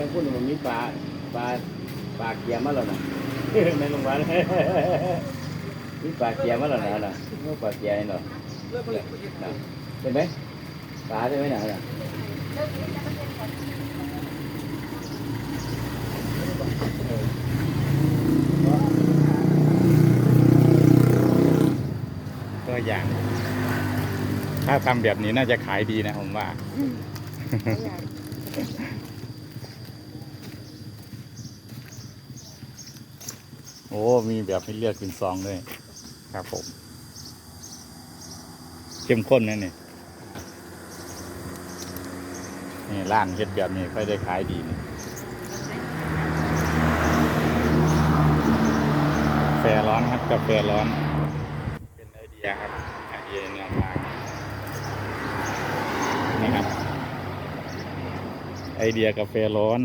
ทั้งคุณมันมีปลาปลาปลาเกียร์มาแล้วนะในโรงพยาบาลมีปลาเกียร์มาแล้วนะน่ะมีปลาเกียร์เนาะน่ะเห็นไหมปลาได้ไหมน่ะน่ะตัวอย่าง ถ้าทำแบบนี้น่าจะขายดีนะผมว่า โอ้ มีแบบให้เลือกเป็นซองด้วยครับผม เข้มข้นนะนี่นี่ร้านเฮ็ดแบบนี้ค่อยได้ขายดีนี่กาแฟร้อนครับกาแฟร้อน เป็นไอเดียครับไอเดียแนวทานี่ครับไอเดียกาแฟร้อน